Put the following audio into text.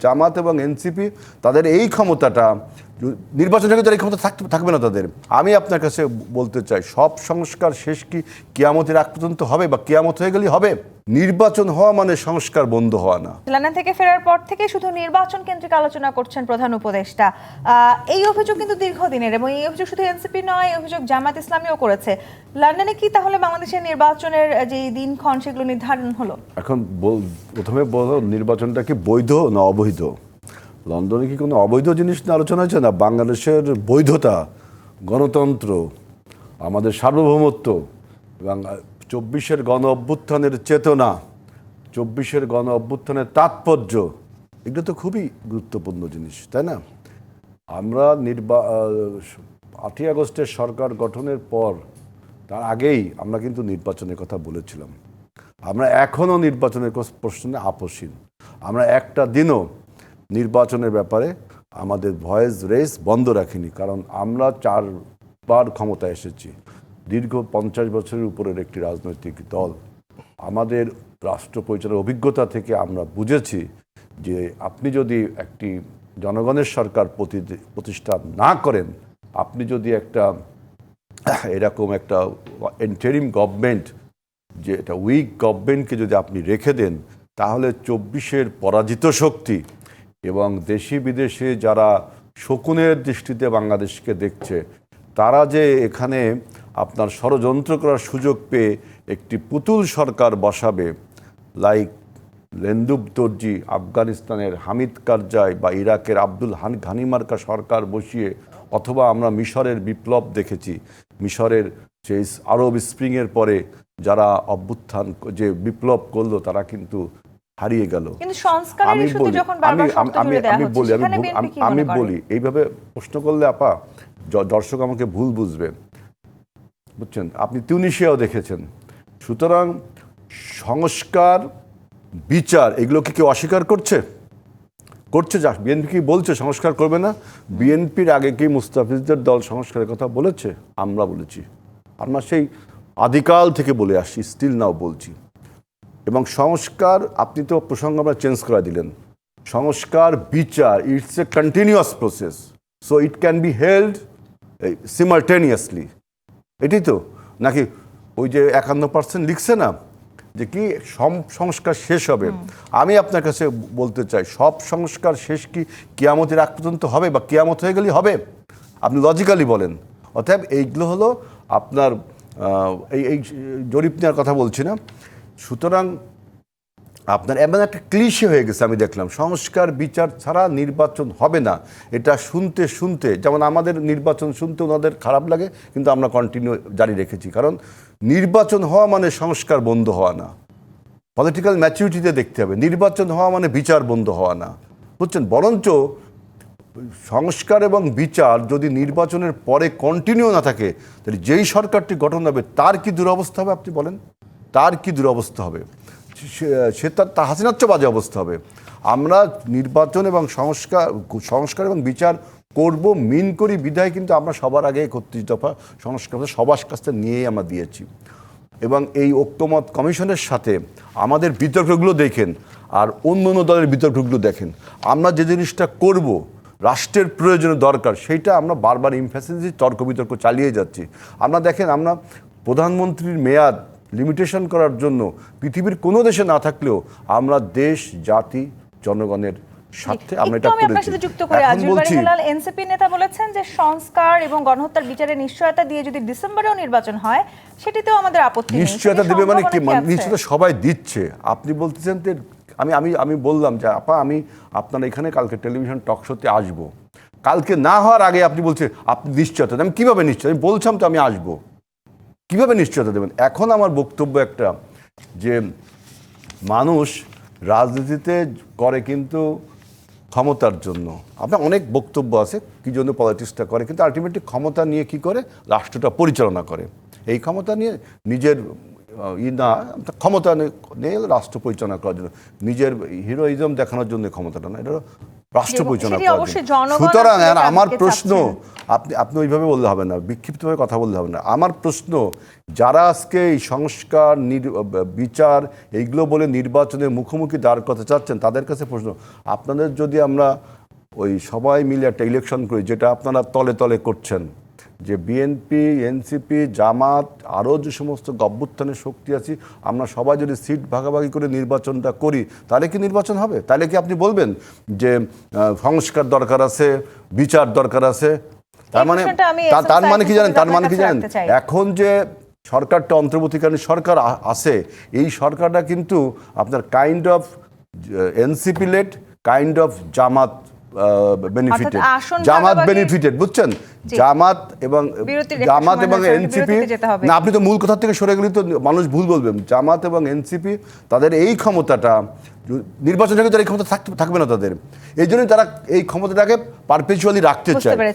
জামাত এবং এনসিপি তাদের এই ক্ষমতাটা নির্বাচনের ক্ষেত্রে এই ক্ষমতা থাকতে থাকবে না তাদের। আমি আপনার কাছে বলতে চাই সব সংস্কার শেষ কি কিয়ামতের আগ পর্যন্ত হবে বা কিয়ামত হয়ে গেলেই হবে? নির্বাচন হওয়া মানে সংস্কার বন্ধ হওয়া না। লন্ডন থেকে ফেরার পর থেকে শুধু নির্বাচন কেন্দ্রিক আলোচনা করছেন প্রধান উপদেষ্টা। এই অভিযোগ কিন্তু দীর্ঘদিনের এবং এই অভিযোগ শুধু এনসিপি নয় এই অভিযোগ জামাত ইসলামীও করেছে। লন্ডনে কি তাহলে বাংলাদেশের নির্বাচনের যে দিনক্ষণ সেগুলো নির্ধারণ হলো? এখন প্রথমে বলো নির্বাচনটা কি বৈধ না অবৈধ? লন্ডনে কি কোনো অবৈধ জিনিস নিয়ে আলোচনা হয়েছে? না, বাংলাদেশের বৈধতা, গণতন্ত্র, আমাদের সার্বভৌমত্ব এবং চব্বিশের গণ অভ্যুত্থানের চেতনা, চব্বিশের গণ অভ্যুত্থানের তাৎপর্য, এগুলো তো খুবই গুরুত্বপূর্ণ জিনিস, তাই না? আমরা নির্বা আটই আগস্টের সরকার গঠনের পর, তার আগেই আমরা কিন্তু নির্বাচনের কথা বলেছিলাম। আমরা এখনও নির্বাচনের প্রশ্নে আপোষহীন আমরা একটা দিনও নির্বাচনের ব্যাপারে আমাদের ভয়েস রেস বন্ধ রাখিনি, কারণ আমরা চারবার ক্ষমতায় এসেছি। দীর্ঘ পঞ্চাশ বছরের উপরের একটি রাজনৈতিক দল। আমাদের রাষ্ট্র পরিচালনার অভিজ্ঞতা থেকে আমরা বুঝেছি যে আপনি যদি একটি জনগণের সরকার প্রতি- প্রতিষ্ঠা না করেন, আপনি যদি একটা এরকম একটা এন্টারিম গভর্নমেন্ট যে এটা উইক গভর্নমেন্টকে যদি আপনি রেখে দেন, তাহলে চব্বিশের পরাজিত শক্তি এবং দেশি বিদেশে যারা শকুনের দৃষ্টিতে বাংলাদেশকে দেখছে, তারা যে এখানে আপনার ষড়যন্ত্র করার সুযোগ পেয়ে একটি পুতুল সরকার বসাবে, লাইক লেন্দুব দর্জি আফগানিস্তানের হামিদ কারজাই বা ইরাকের আব্দুল হান ঘানিমার্কা সরকার বসিয়ে, অথবা আমরা মিশরের বিপ্লব দেখেছি। মিশরের সেই আরব স্প্রিংয়ের পরে যারা অভ্যুত্থান, যে বিপ্লব করল, তারা কিন্তু হারিয়ে গেল। আমি বলি আমি আমি- আমি বলি আমি আমি বলি এইভাবে প্রশ্ন করলে আপা দর্শক আমাকে ভুল বুঝবে। বুঝছেন? আপনি তিউনিশিয়াও দেখেছেন। সুতরাং সংস্কার বিচার এগুলোকে কেউ অস্বীকার করছে? করছে যা বিএনপি কি বলছে সংস্কার করবে না? বিএনপির আগে কি মুস্তাফিজদের দল সংস্কারের কথা বলেছে? আমরা বলেছি। আমরা সেই আদিকাল থেকে বলে আসছি স্টিল নাও বলছি। এবং সংস্কার আপনি তো প্রসঙ্গ আমরা চেঞ্জ করে দিলেন। সংস্কার বিচার it's a continuous process so it can be held simultaneously এটাই তো নাকি ওই যে একান্ন পার্সেন্ট লিখছে না যে কি সংস্কার শেষ হবে? আমি আপনার কাছে বলতে চাই সব সংস্কার শেষ কি কিয়ামতের আগ পর্যন্ত হবে বা কেয়ামত হয়ে গেলেই হবে? আপনি লজিক্যালি বলেন। অতএব এইগুলো হলো আপনার এই এই জরিপ নেওয়ার কথা বলছি না। সুতরাং আপনার এমন একটা ক্লিশে হয়ে গেছে, আমি দেখলাম। সংস্কার, বিচার ছাড়া নির্বাচন হবে না। এটা শুনতে শুনতে, যেমন আমাদের নির্বাচন শুনতে ওনাদের খারাপ লাগে, কিন্তু আমরা কন্টিনিউ জারি রেখেছি। কারণ নির্বাচন হওয়া মানে সংস্কার বন্ধ হওয়া না। পলিটিক্যাল ম্যাচুরিটিতে দেখতে হবে। নির্বাচন হওয়া মানে বিচার বন্ধ হওয়া না। বুঝছেন? বরঞ্চ সংস্কার এবং বিচার যদি নির্বাচনের পরে কন্টিনিউ না থাকে, তাহলে যেই সরকারটি গঠন হবে, তার কি দুরবস্থা হবে, আপনি বলেন? তার কি দুরবস্থা হবে? সে- তার তা হাসিনার চেয়ে বাজে অবস্থা হবে। আমরা নির্বাচন এবং সংস্কার সংস্কার এবং বিচার করব, মিন করি, বিধায় কিন্তু আমরা সবার আগে একত্রিশ দফা সংস্কার সবার কাছ থেকে নিয়েই আমরা দিয়েছি। এবং এই ঐক্যমত কমিশনের সাথে আমাদের বিতর্কগুলো দেখেন, আর অন্য অন্য দলের বিতর্কগুলো দেখেন। আমরা যে জিনিসটা করব, রাষ্ট্রের প্রয়োজনে দরকার, সেইটা আমরা বারবার ইমফ্যাসিস তর্ক বিতর্ক চালিয়ে যাচ্ছি। আমরা দেখেন, আমরা প্রধানমন্ত্রীর মেয়াদ লিমিটেশন করার জন্য পৃথিবীর কোনো দেশে না থাকলেও আমরা দেশ জাতি জনগণের স্বার্থে আমরা এটা করেছি। যুক্ত করে আজমির বলছি এনসিপি নেতা বলেছেন যে সংস্কার এবং গণহত্যার বিচারের নিশ্চয়তা দিয়ে যদি ডিসেম্বরেও নির্বাচন হয় সেটিতেও আমাদের আপত্তি নেই। নিশ্চয়তা দেবে মানে কি? মানে নিশ্চয়তা সবাই দিচ্ছে। আপনি বলতেছেন যে আমি আমি আমি বললাম যে আপা আমি আপনার এখানে কালকে টেলিভিশন টক শোতে আসব। কালকে না হওয়ার আগে আপনি বলছে আপনি নিশ্চয়তা আমি কীভাবে নিশ্চয় আমি বলছিলাম তো আমি আসব। কীভাবে নিশ্চয়তা দেবেন? এখন আমার বক্তব্য একটা যে মানুষ রাজনীতিতে করে কিন্তু ক্ষমতার জন্য। আপনার অনেক বক্তব্য আছে, কি জন্য পলিটিক্সটা করে, কিন্তু আলটিমেটলি ক্ষমতা নিয়ে কি করে? রাষ্ট্রটা পরিচালনা করে। এই ক্ষমতা নিয়ে নিজের ই না, ক্ষমতা নিয়ে রাষ্ট্র পরিচালনা করার জন্য। নিজের হিরোইজম দেখানোর জন্য ক্ষমতাটা না। এটা রাষ্ট্র পরিচালনা সুতরাং আর আমার প্রশ্ন আপনি আপনি ওইভাবে বললে হবে না বিক্ষিপ্তভাবে কথা বললে হবে না। আমার প্রশ্ন যারা আজকে এই সংস্কার বিচার এইগুলো বলে নির্বাচনের মুখোমুখি দাঁড় করতে চাচ্ছেন তাদের কাছে প্রশ্ন আপনাদের যদি আমরা ওই সবাই মিলে একটা ইলেকশন করি যেটা আপনারা তলে তলে করছেন যে বিএনপি এনসিপি জামাত আরও যে সমস্ত গভ্যুত্থানের শক্তি আছে আমরা সবাই যদি সিট ভাগাভাগি করে নির্বাচনটা করি তাহলে কি নির্বাচন হবে? তাহলে কি আপনি বলবেন যে সংস্কার দরকার আছে বিচার দরকার আছে? তার মানে তার মানে কি জানেন? তার মানে কি জানেন? এখন যে সরকারটা অন্তর্বর্তীকালীন সরকার আছে এই সরকারটা কিন্তু আপনার kind of NCP let kind of Jamaat benefited Jamaat benefited বুঝছেন। জামাত এবং জামাত এবং এনসিপি। না আপনি তো মূল কথা থেকে সরে গেলে তো মানুষ ভুল বলবেন জামাত এবং এনসিপি তাদের এই ক্ষমতাটা নির্বাচন থেকে তারা এই ক্ষমতা থাকতে থাকবে না তাদের। এই জন্যই তারা এই ক্ষমতাটাকে পারপেচুয়ালি রাখতে চায়।